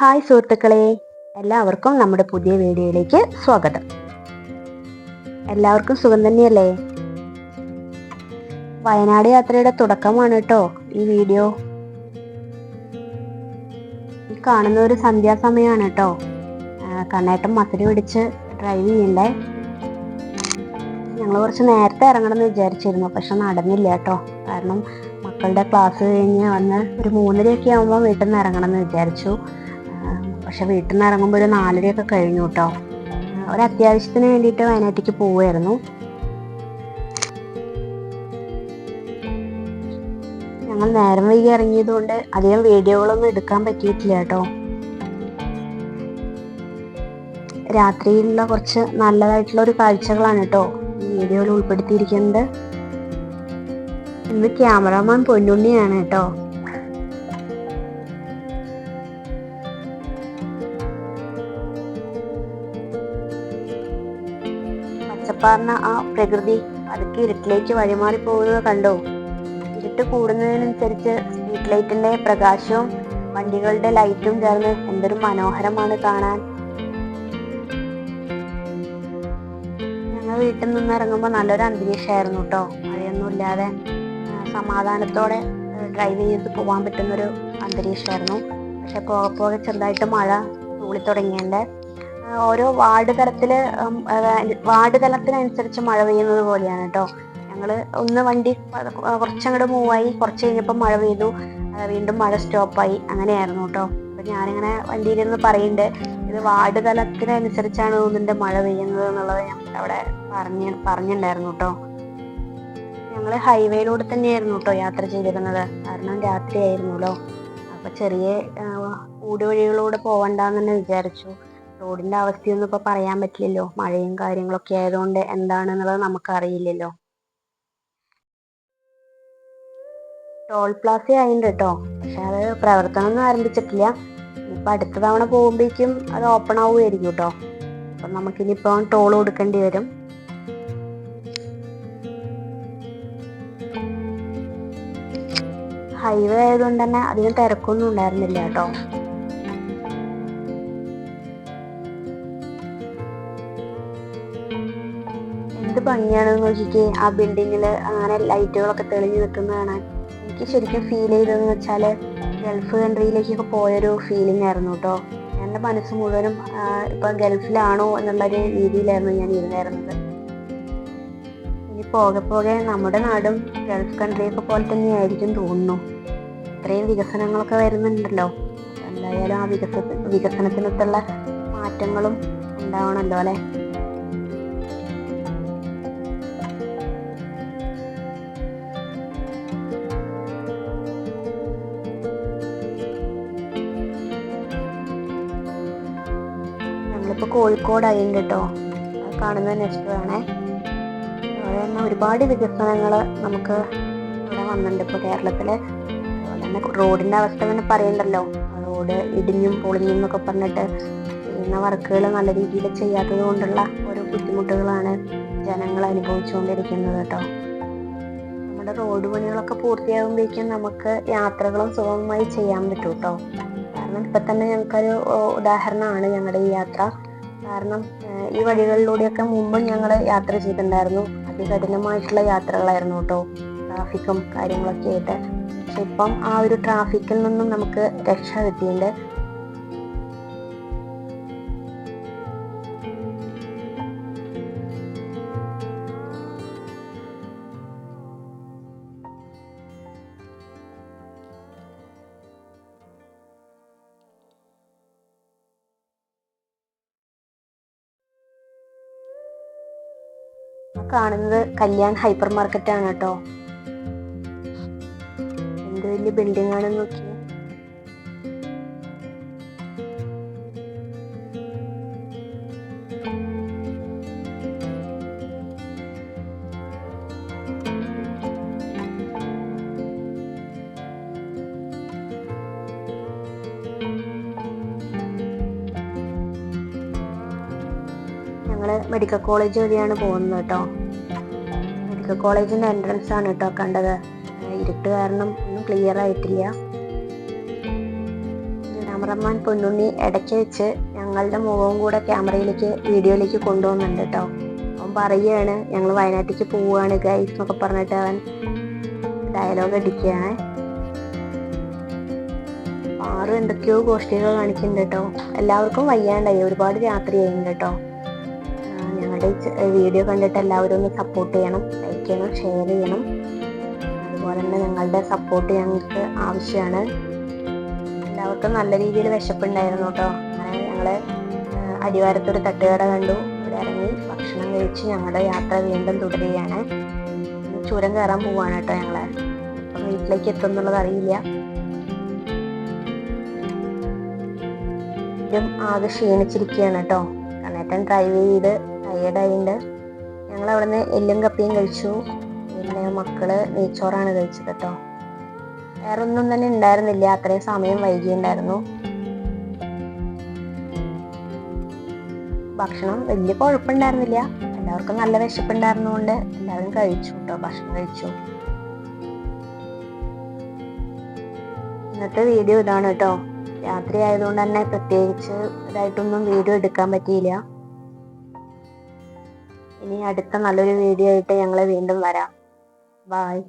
Hi സുഹൃത്തുക്കളെ എല്ലാവർക്കും നമ്മുടെ പുതിയ വീഡിയോയിലേക്ക് സ്വാഗതം. എല്ലാവർക്കും സുഖം തന്നെയല്ലേ? വയനാട് യാത്രയുടെ തുടക്കമാണ് കേട്ടോ ഈ വീഡിയോ. ഈ കാണുന്ന ഒരു സന്ധ്യാസമയമാണ് കേട്ടോ. കണ്ണേട്ടം മസിൽ പിടിച്ച് ഡ്രൈവ് ചെയ്യണ്ടേ? ഞങ്ങൾ കുറച്ച് നേരത്തെ ഇറങ്ങണമെന്ന് വിചാരിച്ചിരുന്നു പക്ഷെ നടന്നില്ല കേട്ടോ. കാരണം മക്കളുടെ ക്ലാസ് കഴിഞ്ഞ് വന്ന് ഒരു മൂന്നരയൊക്കെ ആകുമ്പോൾ വീട്ടിൽ നിന്ന് ഇറങ്ങണം എന്ന് വിചാരിച്ചു. പക്ഷെ വീട്ടിൽ നിന്ന് ഇറങ്ങുമ്പോൾ ഒരു നാലരയൊക്കെ കഴിഞ്ഞു കേട്ടോ ഒരു അത്യാവശ്യത്തിന് വേണ്ടിയിട്ട് വയനാട്ടിലേക്ക് പോവുമായിരുന്നു ഞങ്ങൾ നേരം വൈകി ഇറങ്ങിയതുകൊണ്ട് അധികം വീഡിയോകളൊന്നും എടുക്കാൻ പറ്റിയിട്ടില്ല കേട്ടോ രാത്രിയിലുള്ള കുറച്ച് നല്ലതായിട്ടുള്ള ഒരു കാഴ്ചകളാണ് കേട്ടോ വീഡിയോയിൽ ഉൾപ്പെടുത്തിയിരിക്കുന്നത്. ഇന്ന് ക്യാമറമാൻ പൊന്നുണ്ണിയാണ് കേട്ടോ പച്ചപ്പാർന്ന ആ പ്രകൃതി അതൊക്കെ ഇരുട്ടിലേക്ക് വഴിമാറി പോകുന്നത് കണ്ടോ? ഇരുട്ട് കൂടുന്നതിനനുസരിച്ച് സ്ട്രീറ്റ് ലൈറ്റിന്റെ പ്രകാശവും വണ്ടികളുടെ ലൈറ്റും ചേർന്ന് എന്തൊരു മനോഹരമാണ് കാണാൻ. ഞങ്ങൾ വീട്ടിൽ നിന്ന് ഇറങ്ങുമ്പോൾ നല്ലൊരു അന്തരീക്ഷമായിരുന്നു കേട്ടോ. മഴയൊന്നുമില്ലാതെ സമാധാനത്തോടെ ഡ്രൈവ് ചെയ്ത് പോകാൻ പറ്റുന്നൊരു അന്തരീക്ഷമായിരുന്നു പക്ഷെ പോകെ പോകെ ചെറുതായിട്ട് മഴ തൂളി തുടങ്ങിയതിന്റെ ഓരോ വാർഡ് തലത്തിൽ വാർഡ് തലത്തിനനുസരിച്ച് മഴ പെയ്യുന്നത് പോലെയാണ് കേട്ടോ ഞങ്ങൾ ഒന്ന് വണ്ടി കുറച്ചങ്ങോട്ട് മൂവായി കുറച്ച് കഴിഞ്ഞപ്പോൾ മഴ പെയ്തു. വീണ്ടും മഴ സ്റ്റോപ്പായി. അങ്ങനെയായിരുന്നു കേട്ടോ അപ്പം ഞാനിങ്ങനെ വണ്ടിയിലിരുന്ന് പറയുന്നുണ്ട് ഇത് വാർഡ് തലത്തിനനുസരിച്ചാണ് ഒന്നിന്റെ മഴ പെയ്യുന്നത് എന്നുള്ളത് ഞാൻ അവിടെ പറഞ്ഞ് പറഞ്ഞിട്ടുണ്ടായിരുന്നു കേട്ടോ ഞങ്ങൾ ഹൈവേയിലൂടെ തന്നെയായിരുന്നു കേട്ടോ യാത്ര ചെയ്തിരുന്നത്. കാരണം രാത്രിയായിരുന്നല്ലോ അപ്പോൾ ചെറിയ ഊടുവഴികളിലൂടെ പോവണ്ടെന്ന് തന്നെ വിചാരിച്ചു. റോഡിന്റെ അവസ്ഥയൊന്നും ഇപ്പൊ പറയാൻ പറ്റില്ലല്ലോ. മഴയും കാര്യങ്ങളൊക്കെ ആയതുകൊണ്ട് എന്താണെന്നുള്ളത് നമുക്കറിയില്ലല്ലോ. ടോൾ പ്ലാസ ആയിട്ടുണ്ട് കേട്ടോ. പക്ഷെ അത് പ്രവർത്തനമൊന്നും ആരംഭിച്ചിട്ടില്ല. ഇപ്പൊ അടുത്ത തവണ പോകുമ്പോഴേക്കും അത് ഓപ്പൺ ആവുമായിരിക്കും കേട്ടോ. അപ്പൊ നമുക്കിനിപ്പോ ടോൾ കൊടുക്കേണ്ടി വരും. ഹൈവേ ആയതുകൊണ്ട് തന്നെ അധികം തിരക്കൊന്നും ഉണ്ടായിരുന്നില്ല കേട്ടോ. ഭംഗിയാണെന്ന് നോക്കിക്കേ ആ ബിൽഡിങ്ങിൽ അങ്ങനെ ലൈറ്റുകളൊക്കെ തെളിഞ്ഞു നിൽക്കുന്ന കാണാൻ എനിക്ക് ശരിക്കും ഫീൽ ചെയ്തതെന്ന് വെച്ചാൽ ഗൾഫ് കൺട്രിയിലേക്കൊക്കെ പോയൊരു ഫീലിംഗ് ആയിരുന്നു കേട്ടോ എന്റെ മനസ്സ് മുഴുവനും ഇപ്പൊ ഗൾഫിലാണോ എന്നുള്ളൊരു രീതിയിലായിരുന്നു ഞാൻ ഇരുന്നായിരുന്നത് ഇനി പോകെ പോകെ നമ്മുടെ നാടും ഗൾഫ് കൺട്രിയൊക്കെ പോലെ തന്നെയായിരിക്കും തോന്നുന്നു. ഇത്രയും വികസനങ്ങളൊക്കെ വരുന്നുണ്ടല്ലോ. എന്തായാലും ആ വികസന വികസനത്തിനൊത്തുള്ള മാറ്റങ്ങളും ഉണ്ടാവണമല്ലോ അല്ലേ? ഞങ്ങളിപ്പോൾ കോഴിക്കോടായിട്ടുണ്ട് കേട്ടോ കാണുന്നത് നെക്സ്റ്റ് വേണേ അതുപോലെ തന്നെ ഒരുപാട് വികസനങ്ങൾ നമുക്ക് ഇവിടെ വന്നിട്ടുണ്ട് ഇപ്പോൾ കേരളത്തിൽ അതുപോലെ തന്നെ റോഡിന്റെ അവസ്ഥ തന്നെ പറയണ്ടല്ലോ. റോഡ് ഇടിഞ്ഞും പൊളിഞ്ഞും എന്നൊക്കെ പറഞ്ഞിട്ട് ചെയ്യുന്ന വർക്കുകൾ നല്ല രീതിയിൽ ചെയ്യാത്തത് കൊണ്ടുള്ള ഓരോ ബുദ്ധിമുട്ടുകളാണ് ജനങ്ങൾ അനുഭവിച്ചുകൊണ്ടിരിക്കുന്നത് കേട്ടോ നമ്മുടെ റോഡ് പണികളൊക്കെ പൂർത്തിയാകുമ്പോഴേക്കും നമുക്ക് യാത്രകളും സുഗമമായി ചെയ്യാൻ പറ്റും കേട്ടോ കാരണം ഇപ്പം തന്നെ ഞങ്ങൾക്കൊരു ഉദാഹരണമാണ് ഞങ്ങളുടെ ഈ യാത്ര. കാരണം ഈ വഴികളിലൂടെയൊക്കെ മുമ്പ് ഞങ്ങൾ യാത്ര ചെയ്തിട്ടുണ്ടായിരുന്നു. അതികഠിനമായിട്ടുള്ള യാത്രകളായിരുന്നു കേട്ടോ. ട്രാഫിക്കും കാര്യങ്ങളൊക്കെ ആയിട്ട്. പക്ഷെ ഇപ്പം ആ ഒരു ട്രാഫിക്കിൽ നിന്നും നമുക്ക് രക്ഷ കിട്ടിയിട്ടുണ്ട്. കാണുന്നത് കല്യാൺ ഹൈപ്പർ മാർക്കറ്റ് ആണ് കേട്ടോ. എന്ത് വലിയ ബിൽഡിംഗ് ആണെന്ന് നോക്കി മെഡിക്കൽ കോളേജ് വഴിയാണ് പോകുന്നത് കേട്ടോ. മെഡിക്കൽ കോളേജിന്റെ എൻട്രൻസ് ആണ് കേട്ടോ കണ്ടത്. ഇരുട്ട് കാരണം ഒന്നും ക്ലിയർ ആയിട്ടില്ല. ക്യാമറമാൻ പൊന്നുണ്ണി ഇടയ്ക്ക് വെച്ച് ഞങ്ങളുടെ മുഖവും കൂടെ ക്യാമറയിലേക്ക് വീഡിയോയിലേക്ക് കൊണ്ടുപോകുന്നുണ്ട് കേട്ടോ. അവൻ പറയുകയാണ് ഞങ്ങൾ വയനാട്ടിലേക്ക് പോവുകയാണ് ഗൈസ് എന്നൊക്കെ പറഞ്ഞിട്ട് അവൻ ഡയലോഗ് അടിക്കുകയാണ്. ആറും എന്തൊക്കെയോ ഗോഷ്ഠികൾ കാണിക്കുന്നുണ്ട് കേട്ടോ. എല്ലാവർക്കും വയ്യാണ്ടായി. ഒരുപാട് രാത്രി ആയിട്ടുണ്ട് കേട്ടോ. ഞങ്ങളുടെ വീഡിയോ കണ്ടിട്ട് എല്ലാവരും ഒന്ന് സപ്പോർട്ട് ചെയ്യണം ലൈക്ക് ചെയ്യണം ഷെയർ ചെയ്യണം. അതുപോലെ തന്നെ ഞങ്ങളുടെ സപ്പോർട്ട് ഞങ്ങൾക്ക് ആവശ്യമാണ്. എല്ലാവർക്കും നല്ല രീതിയിൽ വിശപ്പുണ്ടായിരുന്നു കേട്ടോ. അങ്ങനെ ഞങ്ങൾ ആ, അടിവാരത്തൊരു തട്ടുകട കണ്ടു. ഇവിടെ ഇറങ്ങി ഭക്ഷണം കഴിച്ച് ഞങ്ങളുടെ യാത്ര വീണ്ടും തുടരുകയാണ്. ചുരം കയറാൻ പോവാണ് കേട്ടോ അപ്പം വീട്ടിലേക്ക് എത്തുന്നുള്ളത് അറിയില്ല. ആകെ ക്ഷീണിച്ചിരിക്കുകയാണ് കേട്ടോ. കണ്ണേട്ടൻ ഡ്രൈവ് ചെയ്ത് ടയേർഡായിട്ടുണ്ട് ഞങ്ങൾ അവിടുന്ന് എല്ലും കപ്പിയും കഴിച്ചു. പിന്നെ മക്കൾ നെയ്ച്ചോറാണ് കഴിച്ചത് കേട്ടോ. വേറെ ഒന്നും തന്നെ ഉണ്ടായിരുന്നില്ല. അത്രയും സമയം വൈകിയുണ്ടായിരുന്നു. ഭക്ഷണം വലിയ കുഴപ്പമുണ്ടായിരുന്നില്ല. എല്ലാവർക്കും നല്ല വിശപ്പുണ്ടായിരുന്നുകൊണ്ട് എല്ലാവരും കഴിച്ചു കേട്ടോ. ഭക്ഷണം കഴിച്ചു. ഇന്നത്തെ വീഡിയോ ഇതാണ് കേട്ടോ. രാത്രി ആയതുകൊണ്ട് തന്നെ പ്രത്യേകിച്ച് ഇതായിട്ടൊന്നും വീഡിയോ എടുക്കാൻ പറ്റിയില്ല. ഇനി അടുത്ത നല്ലൊരു വീഡിയോ ആയിട്ട് ഞങ്ങൾ വീണ്ടും വരാം. ബായ്